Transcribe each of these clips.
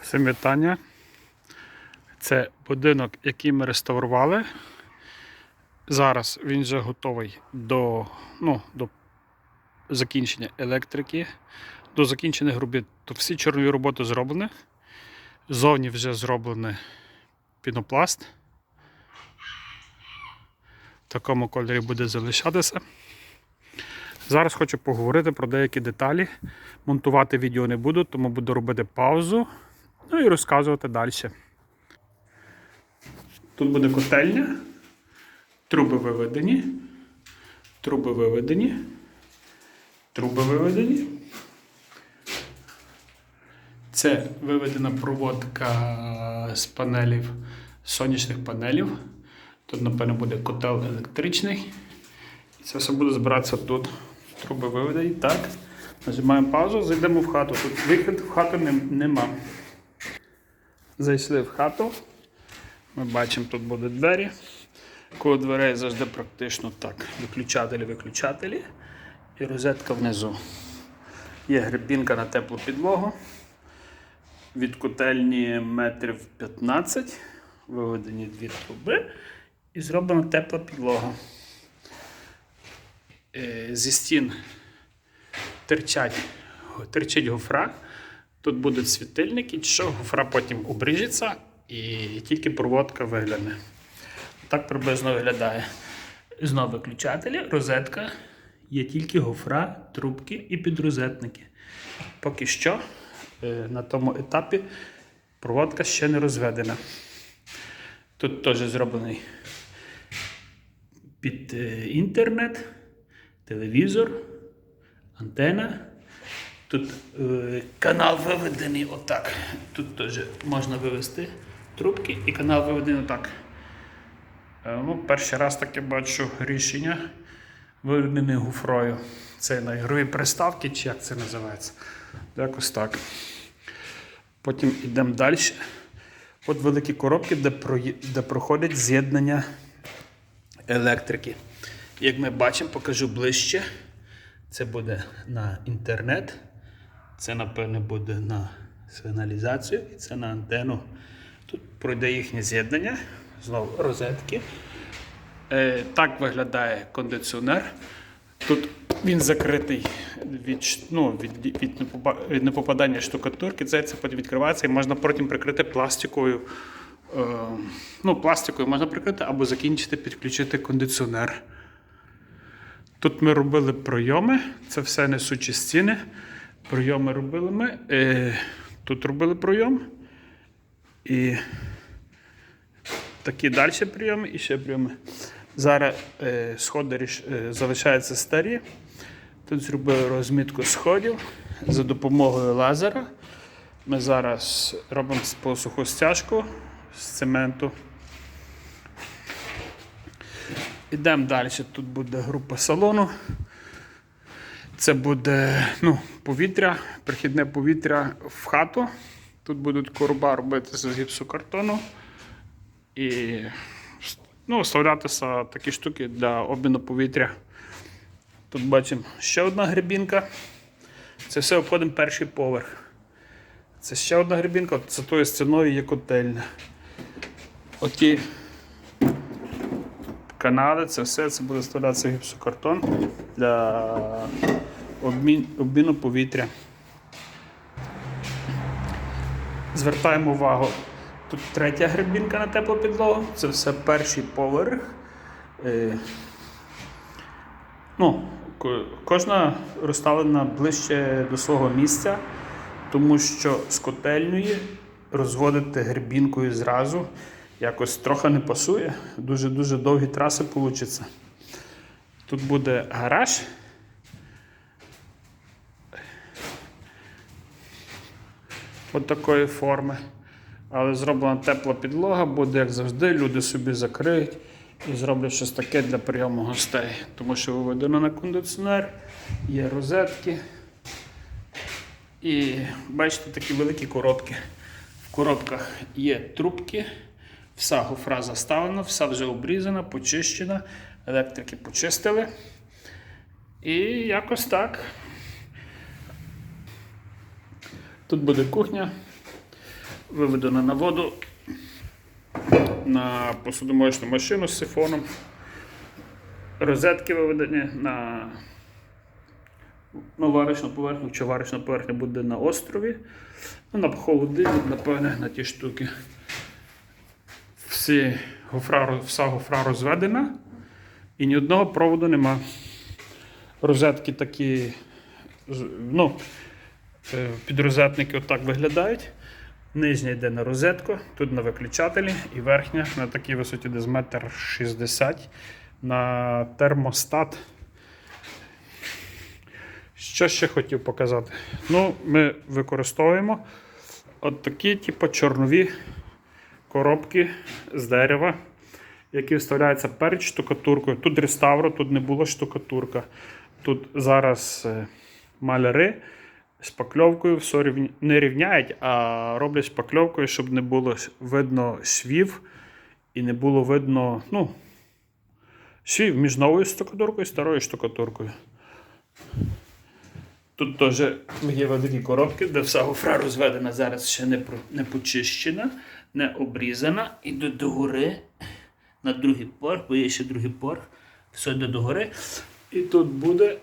Всім вітання. Це будинок, який ми реставрували. Зараз він вже готовий до, ну, до закінчення електрики, до закінчених робіт. То всі чорнові роботи зроблені. Зовні вже зроблений пінопласт. В такому кольорі буде залишатися. Зараз хочу поговорити про деякі деталі. Монтувати відео не буду, тому буду робити паузу. Ну і розказувати далі. Тут буде котельня, труби виведені, труби виведені, труби виведені. Це виведена проводка з панелів, сонячних панелів. Тут, напевно, буде котел електричний. І це все буде збиратися тут. Труби виведені. Так. Нажимаємо паузу, зайдемо в хату. Тут вихід в хату нем- нема. Зайшли в хату. Ми бачимо, тут будуть двері. Коло дверей завжди практично так. Виключателі, виключателі і розетка внизу. Є грибінка на теплу підлогу. Від котельні метрів 15. Виведені дві труби. І зроблена тепла підлога. Е, Зі стін терчать, терчить гофра. Тут будуть світильники, що гофра потім обріжеться і тільки проводка вигляне. Так приблизно виглядає. Знову виключателі, розетка. Є тільки гофра, трубки і підрозетники. Поки що е, на тому етапі проводка ще не розведена. Тут теж зроблений під е, інтернет, телевізор, антена. Тут е, канал виведений отак. Тут теж можна вивести трубки і канал виведений отак. Е, ну, перший раз таке бачу рішення виведене гуфрою. Це на ігрові приставки, чи як це називається. Якось так. Потім йдемо далі. От великі коробки, де, прої- де проходить з'єднання електрики. Як ми бачимо, покажу ближче. Це буде на інтернет. Це, напевне, буде на сигналізацію і це на антенну. Тут пройде їхнє з'єднання. Знову розетки. Е, так виглядає кондиціонер. Тут він закритий від, ну, від, від, від непопадання штукатурки. Це, це потім відкривається і можна потім прикрити пластикою. Е, ну, пластикою можна прикрити або закінчити, підключити кондиціонер. Тут ми робили пройоми, це все несучі стіни. Пройоми робили ми. Е, тут робили пройом. І такі далі прийоми і ще прийоми. Зараз е, сходи е, залишаються старі. Тут зробили розмітку сходів за допомогою лазера. Ми зараз робимо посуху стяжку з цементу. Ідемо далі. Тут буде група салону. Це буде ну, повітря, прихідне повітря в хату. Тут будуть короба робити з гіпсокартону і ну, вставлятися такі штуки для обміну повітря. Тут бачимо ще одна грибінка. Це все обходимо перший поверх. Це ще одна грибінка, за тою стіною є котельня. Оті канали, це все це буде вставлятися гіпсокартон для обмін, обміну повітря. Звертаємо увагу. Тут третя грибінка на теплу підлогу. Це все перший поверх. Е, ну, кожна розставлена ближче до свого місця, тому що з котельної розводити грибінкою зразу якось трохи не пасує. Дуже-дуже довгі траси получаться. Тут буде гараж. От такої форми. Але зроблена тепла підлога, буде, як завжди, люди собі закриють і зроблять щось таке для прийому гостей. Тому що виведено на кондиціонер, є розетки. І бачите такі великі коробки. В коробках є трубки, вся гофра заставлена, вся вже обрізана, почищена, електрики почистили. І якось так. Тут буде кухня. виведено на воду на посудомоечну машину з сифоном. Розетки виведені на, на варочну поверхню, чи варочна поверхня буде на острові. Ну, на холодильник, напевне, на ті штуки. Всі гофра, вся гофра розведена і ні одного проводу нема. Розетки такі, ну, підрозетники отак виглядають. Нижня йде на розетку, тут на виключателі, і верхня на такій висоті десь метр 60 на термостат. Що ще хотів показати? Ну, ми використовуємо от такі, типу, чорнові коробки з дерева, які вставляються перед штукатуркою. Тут реставро, тут не було штукатурка. Тут зараз е, маляри шпакльовкою все не рівняють, а роблять шпакльовкою, щоб не було видно швів і не було видно ну, швів між новою штукатуркою і старою штукатуркою. Тут теж є великі коробки, де вся гофра розведена, зараз ще не, не почищена, не обрізана. Іде до гори на другий поверх, бо є ще другий поверх. Все йде до гори. І тут буде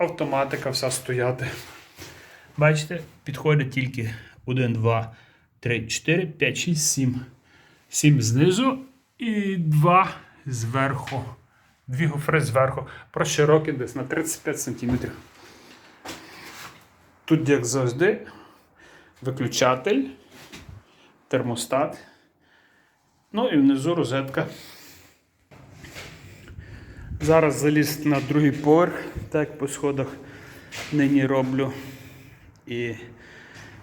автоматика вся стояти. Бачите, підходить тільки 1, 2, 3, 4, 5, 6, 7. 7 знизу і 2 зверху. Дві гофри зверху. Про широкі десь на 35 см. Тут, як завжди, виключатель, термостат. Ну і внизу розетка. Зараз заліз на другий поверх, так по сходах нині роблю. І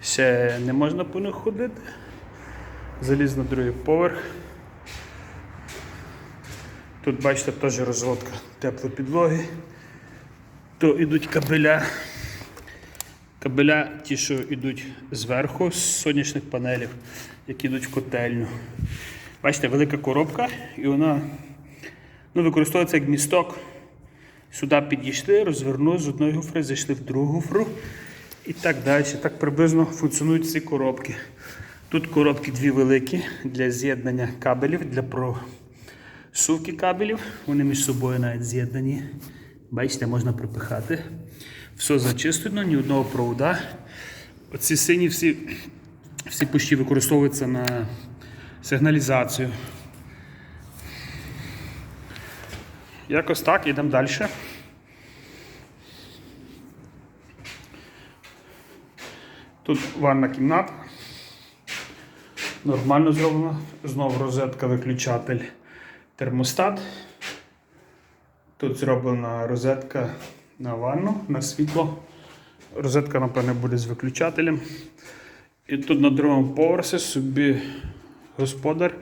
ще не можна по них ходити. Заліз на другий поверх. Тут бачите теж розводка теплої підлоги. То йдуть кабеля. Кабеля ті, що йдуть зверху з сонячних панелів, які йдуть в котельню. Бачите, велика коробка, і вона ну, використовується як місток. Сюди підійшли, розвернули з одної гофри, зайшли в другу гофру і так далі. Так приблизно функціонують ці коробки. Тут коробки дві великі для з'єднання кабелів, для просувки кабелів. Вони між собою навіть з'єднані. Бачите, можна припихати. Все зачислено, ні одного провода. Оці сині всі, всі пущі використовуються на сигналізацію. Якось так, йдемо далі. Тут ванна кімната. Нормально зроблено. Знову розетка, виключатель, термостат. Тут зроблена розетка на ванну, на світло. Розетка, напевне, буде з виключателем. І тут на другому поверсі собі господар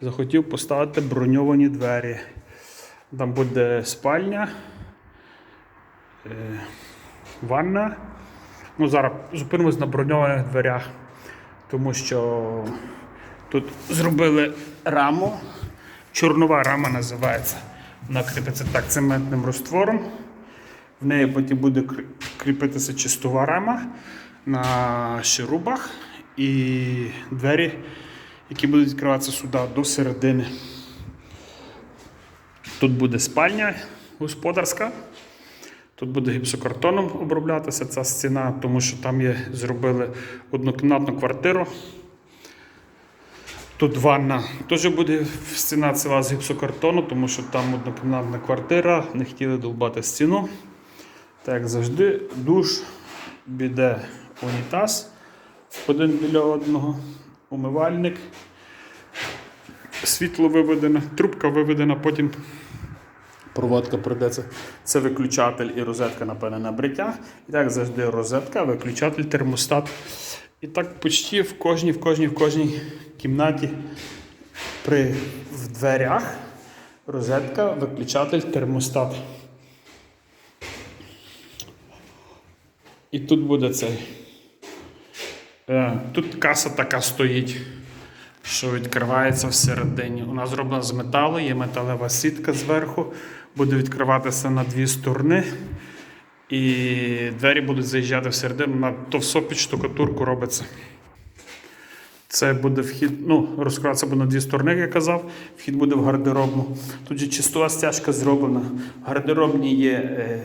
захотів поставити броньовані двері. Там буде спальня, е, ванна. Ну, зараз зупинимось на броньованих дверях, тому що тут зробили раму. Чорнова рама називається. Вона кріпиться так цементним розтвором. В неї потім буде кріпитися чистова рама на шурубах і двері, які будуть відкриватися сюди до середини. Тут буде спальня господарська. Тут буде гіпсокартоном оброблятися ця стіна, тому що там є, зробили однокімнатну квартиру. Тут ванна теж буде стіна ціла з гіпсокартону, тому що там однокімнатна квартира, не хотіли довбати стіну. Так завжди, душ, біде унітаз один біля одного, умивальник, світло виведено, трубка виведена, потім проводка прийдеться. Це виключатель і розетка, напевне, на бриття. І так завжди розетка, виключатель, термостат. І так почти в кожній, в кожній, в кожній кімнаті при в дверях розетка, виключатель, термостат. І тут буде цей. Е, Тут каса така стоїть, що відкривається всередині. Вона зроблена з металу, є металева сітка зверху, буде відкриватися на дві сторони. І двері будуть заїжджати всередину, на то все під штукатурку робиться. Це буде вхід, ну, розкриватися буде на дві сторони, як я казав. Вхід буде в гардеробну. Тут же чистова стяжка зроблена. В гардеробні є е,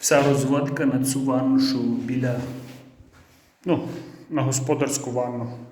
вся розводка на цю ванну, що біля, ну, на господарську ванну.